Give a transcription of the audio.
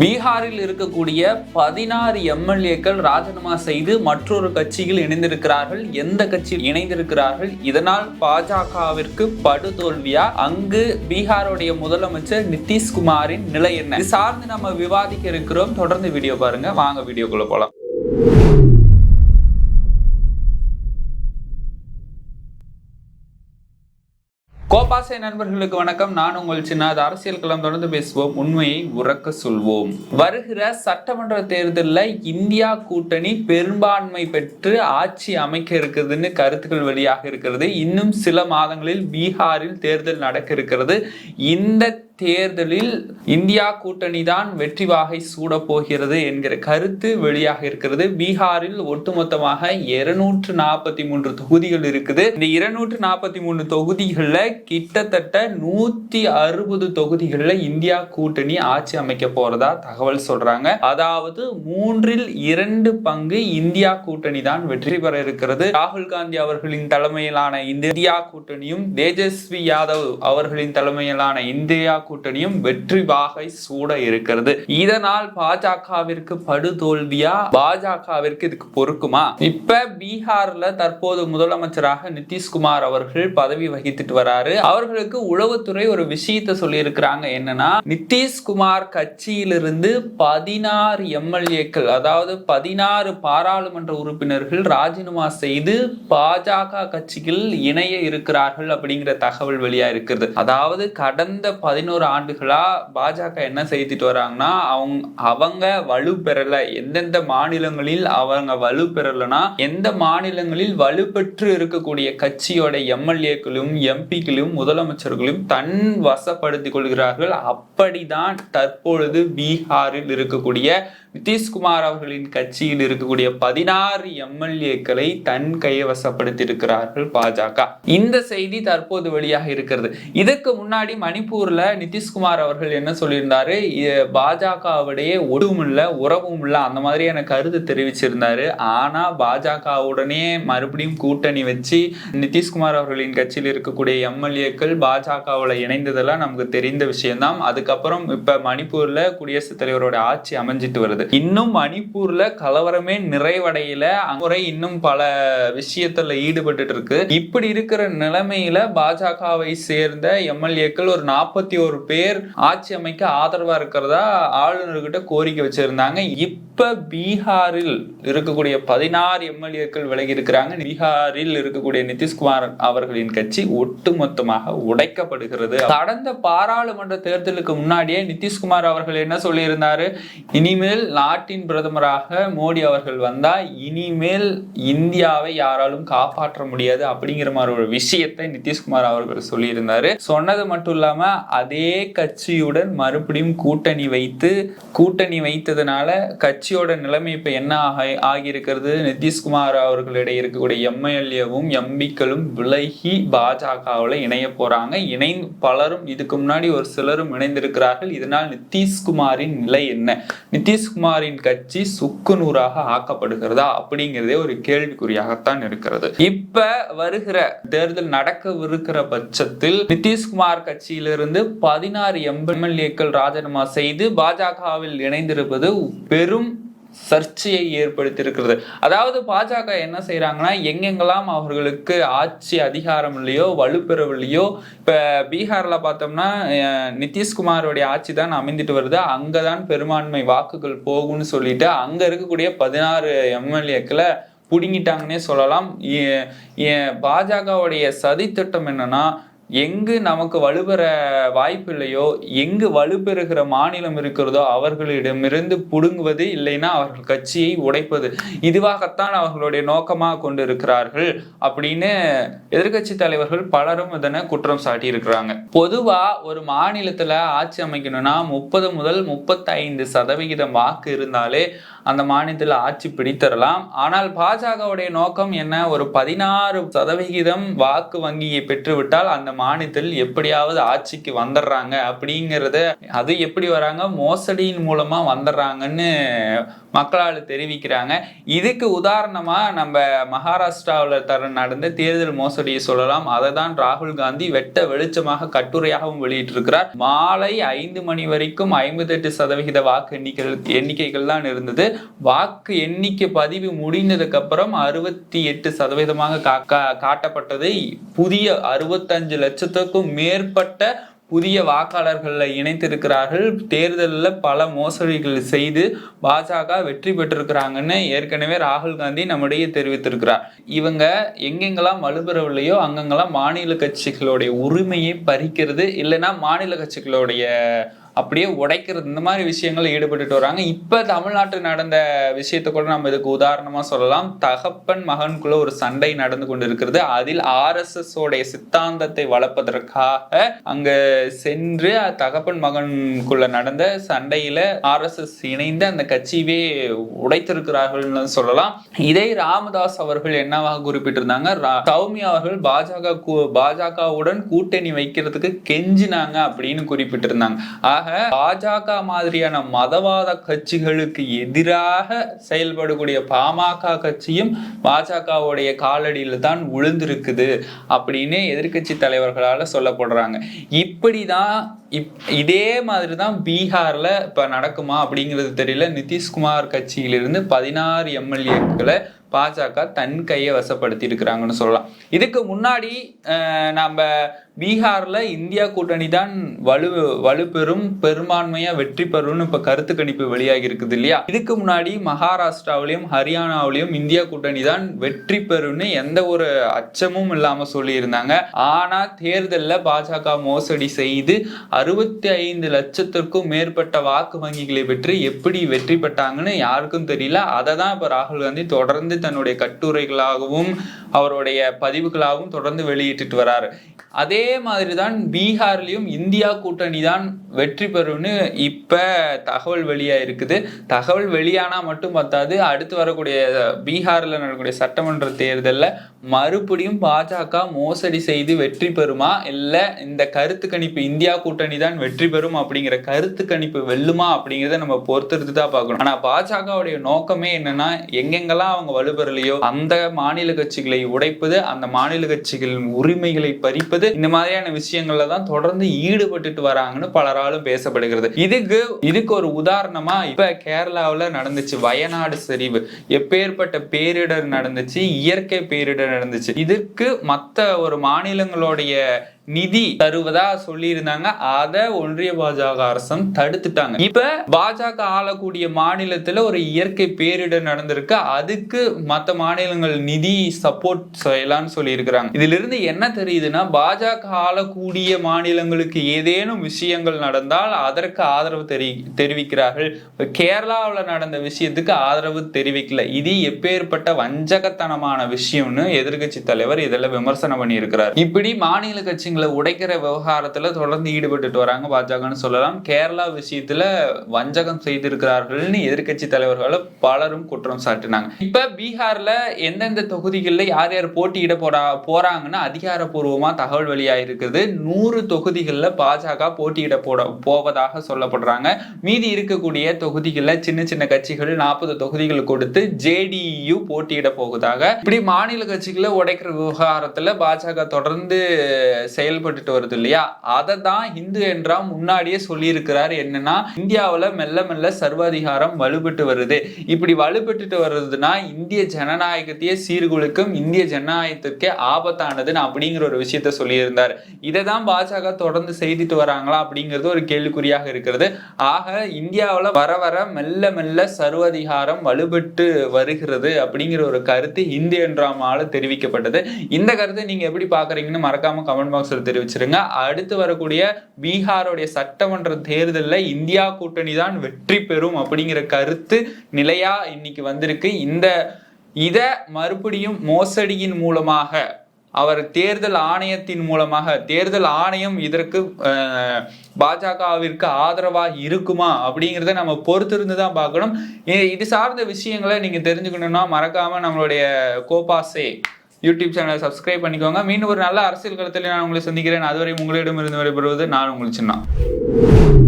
பீகாரில் இருக்கக்கூடிய பதினாறு எம்எல்ஏக்கள் ராஜினாமா செய்து மற்றொரு கட்சியில் இணைந்திருக்கிறார்கள். எந்த கட்சியில் இணைந்திருக்கிறார்கள்? இதனால் பாஜகவிற்கு படுதோல்வியா? அங்கு பீகாருடைய முதலமைச்சர் நிதிஷ்குமாரின் நிலை என்ன? இது சார்ந்து நம்ம விவாதிக்க இருக்கிறோம். தொடர்ந்து வீடியோ பாருங்க. வாங்க வீடியோக்குள்ள போலாம். கோபாசை நண்பர்களுக்கு வணக்கம். நான் உங்கள் சின்ன அரசியல் களம் தொடர்ந்து பேசுவோம். உண்மையை உறக்க சொல்வோம். வருகிற சட்டமன்ற தேர்தலில் இந்தியா கூட்டணி பெரும்பான்மை பெற்று ஆட்சி அமைக்க இருக்குதுன்னு கருத்துக்கள் வெளியாக இருக்கிறது. இன்னும் சில மாதங்களில் பீகாரில் தேர்தல் நடக்க இருக்கிறது. இந்த தேர்தலில் இந்தியா கூட்டணி தான் வெற்றி வாகை சூட போகிறது என்கிற கருத்து வெளியாக இருக்கிறது. பீகாரில் ஒட்டுமொத்தமாக இருநூற்று நாற்பத்தி மூன்று தொகுதிகள் இருக்குது. இந்த இருநூற்று நாற்பத்தி மூணு தொகுதிகளில் கிட்டத்தட்ட நூத்தி அறுபது தொகுதிகளில் இந்தியா கூட்டணி ஆட்சி அமைக்க போறதா தகவல் சொல்றாங்க. அதாவது மூன்றில் இரண்டு பங்கு இந்தியா கூட்டணி தான் வெற்றி பெற இருக்கிறது. ராகுல் காந்தி அவர்களின் தலைமையிலான இந்தியா கூட்டணியும் தேஜஸ்வி யாதவ் அவர்களின் தலைமையிலான இந்தியா கூட்டணியும் வெற்றி வாகை சூட இருக்கிறது. இதனால் பாஜகவிற்கு படுதோல்வியா? பாஜகவிற்கு இதுக்கு பொறுக்குமா? இப்ப பீகார்ல தற்போது முதலமைச்சராக நிதிஷ்குமார் அவர்கள் பதவி வகித்துட்டு வராரு. அவர்களுக்கு உளவுத்துறை ஒரு விஷயத்தை சொல்லி இருக்கிறாங்க என்னன்னா நிதிஷ்குமார் கட்சியிலிருந்து பதினாறு எம்எல்ஏக்கள் அதாவது பதினாறு பாராளுமன்ற உறுப்பினர்கள் ராஜினாமா செய்து பாஜக கட்சியில் இணைய இருக்கிறார்கள் அப்படிங்கிற தகவல் வெளியா இருக்கிறது அதாவது கடந்த பதினோரு ஆண்டுகளா பாஜக என்ன செய்துட்டு வராங்கன்னா அவங்க அவங்க வலு பெறலை எந்தெந்த மாநிலங்களில் அவங்க வலு பெறலைன்னா எந்த மாநிலங்களில் வலுப்பெற்று இருக்கக்கூடிய கட்சியோட எம்எல்ஏக்களும் எம்பிக்களும் முதலமைச்சர்களும் தன் வசப்படுத்திக் கொள்கிறார்கள். அப்படிதான் தற்பொழுது பீகாரில் இருக்கக்கூடிய நிதிஷ்குமார் அவர்களின் கட்சியில் இருக்கக்கூடிய பதினாறு எம்எல்ஏக்களை தன் கைவசப்படுத்தி இருக்கிறார்கள் பாஜக. இந்த செய்தி தற்போது வெளியாக இருக்கிறது. இதுக்கு முன்னாடி மணிப்பூர்ல நிதிஷ்குமார் அவர்கள் என்ன சொல்லியிருந்தாரு? பாஜகவுடைய ஒடுவும் இல்லை உறவும் இல்லை அந்த மாதிரியான கருத்து தெரிவிச்சிருந்தாரு. ஆனா பாஜகவுடனே மறுபடியும் கூட்டணி வச்சு நிதிஷ்குமார் அவர்களின் கட்சியில் இருக்கக்கூடிய எம்எல்ஏக்கள் பாஜகவுல இணைந்ததெல்லாம் நமக்கு தெரிந்த விஷயம்தான். அதுக்கப்புறம் இப்ப மணிப்பூர்ல குடியரசுத் தலைவரோட ஆட்சி அமைஞ்சிட்டு வருது. இன்னும் மணிப்பூர்ல கலவரமே நிறைவடையில. அங்குறை இன்னும் பல விஷயத்துல ஈடுபட்டு இருக்கு. இப்படி இருக்கிற நிலைமையில பாஜகவை சேர்ந்த எம்எல்ஏக்கள் ஒரு நாற்பத்தி ஒரு பேர் ஆட்சி அமைக்க ஆதரவா இருக்கிறதா ஆளுநர்கிட்ட கோரிக்கை வச்சிருந்தாங்க. இப்ப பீகாரில் இருக்கக்கூடிய பதினாறு எம்எல்ஏக்கள் விலகி இருக்கிறாங்க. பீகாரில் இருக்கக்கூடிய நிதிஷ்குமார் அவர்களின் கட்சி ஒட்டுமொத்தமாக உடைக்கப்படுகிறது. கடந்த பாராளுமன்ற தேர்தலுக்கு முன்னாடியே நிதிஷ்குமார் அவர்கள் என்ன சொல்லியிருந்தாரு? இனிமேல் நாட்டின் பிரதமராக மோடி அவர்கள் வந்தா இனிமேல் இந்தியாவை யாராலும் காப்பாற்ற முடியாது அப்படிங்கிற மாதிரி ஒரு விஷயத்தை நிதிஷ்குமார் அவர்கள் சொல்லியிருந்தாரு. சொன்னது மட்டும் இல்லாம அதே கட்சியுடன் மறுபடியும் கூட்டணி வைத்து கூட்டணி வைத்ததுனால கட்சியோட நிலைமை இப்போ என்ன ஆக ஆகியிருக்கிறது? நிதிஷ்குமார் அவர்களிடையே இருக்கக்கூடிய எம்எல்ஏவும் எம்பிக்களும் விலகி பாஜகவில் இணைய போறாங்க. இணை பலரும் இதுக்கு முன்னாடி ஒரு சிலரும் இணைந்திருக்கிறார்கள். இதனால் நிதிஷ்குமாரின் நிலை என்ன? நிதிஷ்குமாரின் கட்சி சுக்கு நூறாக ஆக்கப்படுகிறதா? அப்படிங்கிறதே ஒரு கேள்விக்குறியாகத்தான் இருக்கிறது. இப்ப வருகிற தேர்தல் நடக்கவிருக்கிற பட்சத்தில் நிதிஷ்குமார் கட்சியிலிருந்து பதினாறு எம்எல்ஏக்கள் ராஜினாமா செய்து பாஜகவில் இணைந்திருப்பது பெரும் சர்ச்சையை ஏற்படுத்தியிருக்கிறது. அதாவது பாஜக என்ன செய்கிறாங்கன்னா எங்கெங்கெல்லாம் அவர்களுக்கு ஆட்சி அதிகாரம் இல்லையோ வலுப்பெறவில்லையோ இப்போ பீகாரில் பார்த்தோம்னா நிதிஷ்குமாரோடைய ஆட்சி தான் அமைந்துட்டு வருது. அங்கதான் பெரும்பான்மை வாக்குகள் போகும்னு சொல்லிட்டு அங்கே இருக்கக்கூடிய பதினாறு எம்எல்ஏக்களை புடுங்கிட்டாங்கன்னே சொல்லலாம். ஏ- ஏ- பாஜகவுடைய சதித்திட்டம் என்னன்னா எங்கு நமக்கு வலுப்பெற வாய்ப்பு இல்லையோ எங்கு வலுப்பெறுகிற மாநிலம் இருக்கிறதோ அவர்களிடமிருந்து புடுங்குவது இல்லைன்னா அவர்கள் கட்சியை உடைப்பது. இதுவாகத்தான் அவர்களுடைய நோக்கமாக கொண்டு இருக்கிறார்கள் அப்படின்னு எதிர்க்கட்சி தலைவர்கள் பலரும் இதனை குற்றம் சாட்டியிருக்கிறாங்க. பொதுவா ஒரு மாநிலத்துல ஆட்சி அமைக்கணும்னா முப்பது முதல் முப்பத்தைந்து சதவிகிதம் வாக்கு இருந்தாலே அந்த மாநிலத்தில் ஆட்சி பிடித்தரலாம். ஆனால் பாஜகவுடைய நோக்கம் என்ன? ஒரு பதினாறு சதவிகிதம் வாக்கு வங்கியை பெற்றுவிட்டால் அந்த மாநிலத்தில் எப்படியாவது ஆட்சிக்கு வந்துடுறாங்க அப்படிங்கிறத அது எப்படி வராங்க? மோசடியின் மூலமா வந்துடுறாங்கன்னு மக்களால் தெரிவிக்கிறாங்க. இதுக்கு உதாரணமாக நம்ம மகாராஷ்டிராவில் தர நடந்த தேர்தல் மோசடியை சொல்லலாம். அதை தான் ராகுல் காந்தி வெட்ட வெளிச்சமாக கட்டுரையாகவும் வெளியிட்டிருக்கிறார். மாலை ஐந்து மணி வரைக்கும் ஐம்பத்தெட்டு சதவிகித வாக்கு எண்ணிக்கைகள் எண்ணிக்கைகள் தான் இருந்தது. வாக்கு எண்ணிக்கை பதிவு முடிந்ததுக்கப்புறம் அறுபத்தி எட்டு சதவீதமாக கா- காட்டப்பட்டது புதிய அறுபத்தஞ்சு லட்சத்துக்கும் மேற்பட்ட புதிய வாக்காளர்களில் இணைத்திருக்கிறார்கள் தேர்தலில் பல மோசடிகள் செய்து பாஜக வெற்றி பெற்றிருக்கிறாங்கன்னு ஏற்கனவே ராகுல் காந்தி நம்மிடையே தெரிவித்திருக்கிறார். இவங்க எங்கெங்கெல்லாம் வலுப்பெறவில்லையோ அங்கங்கெல்லாம் மாநில கட்சிகளுடைய உரிமையை பறிக்கிறது. இல்லைன்னா மாநில கட்சிகளுடைய அப்படியே உடைக்கிறது இந்த மாதிரி விஷயங்கள் ஈடுபட்டுட்டு வராங்க. இப்ப தமிழ்நாட்டில் நடந்த விஷயத்தை கூட நம்ம இதுக்கு உதாரணமா சொல்லலாம். தகப்பன் மகனுக்குள்ள ஒரு சண்டை நடந்து கொண்டு இருக்கிறது அதில் ஆர்எஸ்எஸ் உடைய சித்தாந்தத்தை வளர்ப்பதற்காக அங்க சென்று தகப்பன் மகனுக்குள்ள நடந்த சண்டையில ஆர்எஸ்எஸ் இணைந்து அந்த கட்சியவே உடைத்திருக்கிறார்கள்னு சொல்லலாம். இதை ராமதாஸ் அவர்கள் என்னவாக குறிப்பிட்டிருந்தாங்க? சௌமியா அவர்கள் பாஜக பாஜகவுடன் கூட்டணி வைக்கிறதுக்கு கெஞ்சினாங்க அப்படின்னு குறிப்பிட்டிருந்தாங்க. ஆக பாஜக மாதிரியான மதவாத கட்சிகளுக்கு எதிராக செயல்படக்கூடிய பாமக கட்சியும் பாஜகவுடைய காலடியில தான் விழுந்திருக்குது அப்படின்னு எதிர்கட்சி தலைவர்களால சொல்லப்படுறாங்க. இப்படிதான் இப் இதே மாதிரி தான் பீகார்ல இப்ப நடக்குமா அப்படிங்கிறது தெரியல. நிதிஷ்குமார் கட்சியிலிருந்து பதினாறு எம்எல்ஏக்களை பாஜக தன் கையை வசப்படுத்தி இருக்கிறாங்கன்னு சொல்லலாம். இதுக்கு முன்னாடி நம்ம பீகார்ல இந்தியா கூட்டணி தான் வலு வலுப்பெறும் பெரும்பான்மையா வெற்றி பெறும்னு இப்ப கருத்து கணிப்பு வெளியாகி இருக்குது இல்லையா? இதுக்கு முன்னாடி மகாராஷ்டிராவிலையும் ஹரியானாவிலையும் இந்தியா கூட்டணி தான் வெற்றி பெறும்னு எந்த ஒரு அச்சமும் இல்லாம சொல்லியிருந்தாங்க. ஆனா தேர்தலில் பாஜக மோசடி செய்து அறுபத்தி ஐந்து லட்சத்திற்கும் மேற்பட்ட வாக்கு வங்கிகளை பெற்று எப்படி வெற்றி பெற்றாங்கன்னு யாருக்கும் தெரியல. அதை தான் இப்ப ராகுல் காந்தி தொடர்ந்து தன்னுடைய கட்டுரைகளாகவும் அவருடைய பதிவுகளாகவும் தொடர்ந்து வெளியிட்டுட்டு வராரு. அதே மாதிரி தான் பீகார்லேயும் இந்தியா கூட்டணி தான் வெற்றி பெறும்னு இப்போ தகவல் வெளியாக இருக்குது. தகவல் வெளியானால் மட்டும் பார்த்தாது அடுத்து வரக்கூடிய பீகாரில் நடக்கக்கூடிய சட்டமன்ற தேர்தலில் மறுபடியும் பாஜக மோசடி செய்து வெற்றி பெறுமா? இல்லை இந்த கருத்து கணிப்பு இந்தியா கூட்டணி தான் வெற்றி பெறும் அப்படிங்கிற கருத்து கணிப்பு வெல்லுமா அப்படிங்கிறத நம்ம பொறுத்திருந்து தான் பார்க்கணும். ஆனால் பாஜகவுடைய நோக்கமே என்னென்னா எங்கெங்கெல்லாம் அவங்க வலு வலுப்பெறலையோ அந்த மாநில கட்சிகளை உடைப்பது அந்த மாநில கட்சிகளின் உரிமைகளை பறிப்பது இந்த மாதிரியான விஷயங்கள்ல தான் தொடர்ந்து ஈடுபட்டுட்டு வராங்கன்னு பலராலும் பேசப்படுகிறது. இதுக்கு இதுக்கு ஒரு உதாரணமா இப்ப கேரளாவுல நடந்துச்சு வயநாடு சரிவு எப்பேற்பட்ட பேரிடர் நடந்துச்சு இயற்கை பேரிடர் நடந்துச்சு. இதுக்கு மத்த ஒரு மாநிலங்களுடைய நிதி தருவதா சொல்லியிருந்தாங்க. அதை ஒன்றிய பாஜக அரசும் தடுத்துட்டாங்க. இப்ப பாஜக ஆளக்கூடிய மாநிலத்துல ஒரு இயற்கை பேரிடர் நடந்திருக்கு. அதுக்கு மத்த மாநிலங்கள் நிதி சப்போர்ட் செய்யலாம்னு சொல்லியிருக்கிறாங்க. இதுல இருந்து என்ன தெரியுதுன்னா பாஜக ஆளக்கூடிய மாநிலங்களுக்கு ஏதேனும் விஷயங்கள் நடந்தால் அதற்கு ஆதரவு தெரி தெரிவிக்கிறார்கள். கேரளாவில் கேரளாவுல நடந்த விஷயத்துக்கு ஆதரவு தெரிவிக்கல. இது எப்பேற்பட்ட வஞ்சகத்தனமான விஷயம்னு எதிர்க்கட்சி தலைவர் இதெல்லாம் விமர்சனம் பண்ணியிருக்கிறார். இப்படி மாநில கட்சிகள் உடைக்கிற விவகாரத்துல தொடர்ந்து ஈடுபட்டுட்டு வராங்க பாஜகன்னு சொல்லலாம். கேரளா விஷயத்துல வஞ்சகம் செய்திருக்கிறார்கள்னு எதிர்கட்சி தலைவர்களை பலரும் குற்றம் சாட்டினாங்க. இப்ப பீகாரில் எந்தெந்த தொகுதிகளில் யார் யார் போட்டியிட போறா போகிறாங்கன்னு அதிகாரப்பூர்வமா தகவல் வெளியாயிருக்குது. நூறு தொகுதிகளில் பாஜக போட்டியிட போட போவதாக சொல்லப்படுறாங்க. மீதி இருக்கக்கூடிய தொகுதிகளில் சின்ன சின்ன கட்சிகள் நாற்பது தொகுதிகள் கொடுத்து ஜேடியு போட்டியிட போவதாக இப்படி மாநில கட்சிகளை உடைக்கிற விவகாரத்தில் பாஜக தொடர்ந்து செயல்பட்டுட்டு வருது இல்லையா? அதை தான் இந்து என்றா முன்னாடியே சொல்லியிருக்கிறார் என்னன்னா இந்தியாவில் மெல்ல மெல்ல சர்வாதிகாரம் வலுப்பட்டு வருது. இப்படி வலுப்பட்டுட்டு வருதுன்னா இந்திய ஜனநாயகத்தையே சீர்குலைக்கும் இந்திய ஜனநாயகத்திற்கே ஆபத்தானதுன்னு அப்படிங்கிற ஒரு விஷயத்த சொல்லியிருந்தார். இதை தான் பாஜக தொடர்ந்து செய்துட்டு வராங்களா அப்படிங்கிறது ஒரு கேள்விக்குறியாக இருக்கிறது. ஆக இந்தியாவில் வர வர மெல்ல மெல்ல சர்வாதிகாரம் வலுப்பட்டு வருகிறது அப்படிங்கிற ஒரு கருத்து இந்து என்றாமால தெரிவிக்கப்பட்டது. இந்த கருத்தை நீங்க எப்படி பாக்குறீங்கன்னு மறக்காம கமெண்ட் பாக்ஸ் பாக்ஸ்ல தெரிவிச்சிருங்க. அடுத்து வரக்கூடிய பீகாருடைய சட்டமன்ற தேர்தலில் இந்தியா கூட்டணி தான் வெற்றி பெறும் அப்படிங்கிற கருத்து நிலையா இன்னைக்கு வந்திருக்கு. இந்த இத மறுபடியும் மோசடியின் மூலமாக அவர் தேர்தல் ஆணையத்தின் மூலமாக தேர்தல் ஆணையம் இதற்கு அஹ், பாஜகவிற்கு ஆதரவாக இருக்குமா அப்படிங்கிறத நம்ம பொறுத்திருந்து தான் பார்க்கணும் இது சார்ந்த விஷயங்களை நீங்க தெரிஞ்சுக்கணும்னா மறக்காம நம்மளுடைய கோபாசே யூடியூப் சேனலை சப்ஸ்கிரைப் பண்ணிக்கோங்க. மீண்டும் ஒரு நல்ல அரசியல் கருத்தில் நான் உங்களை சந்திக்கிறேன். அதுவரை உங்களிடமிருந்து விடைபெறுவது நான் உங்களுக்கு சின்ன.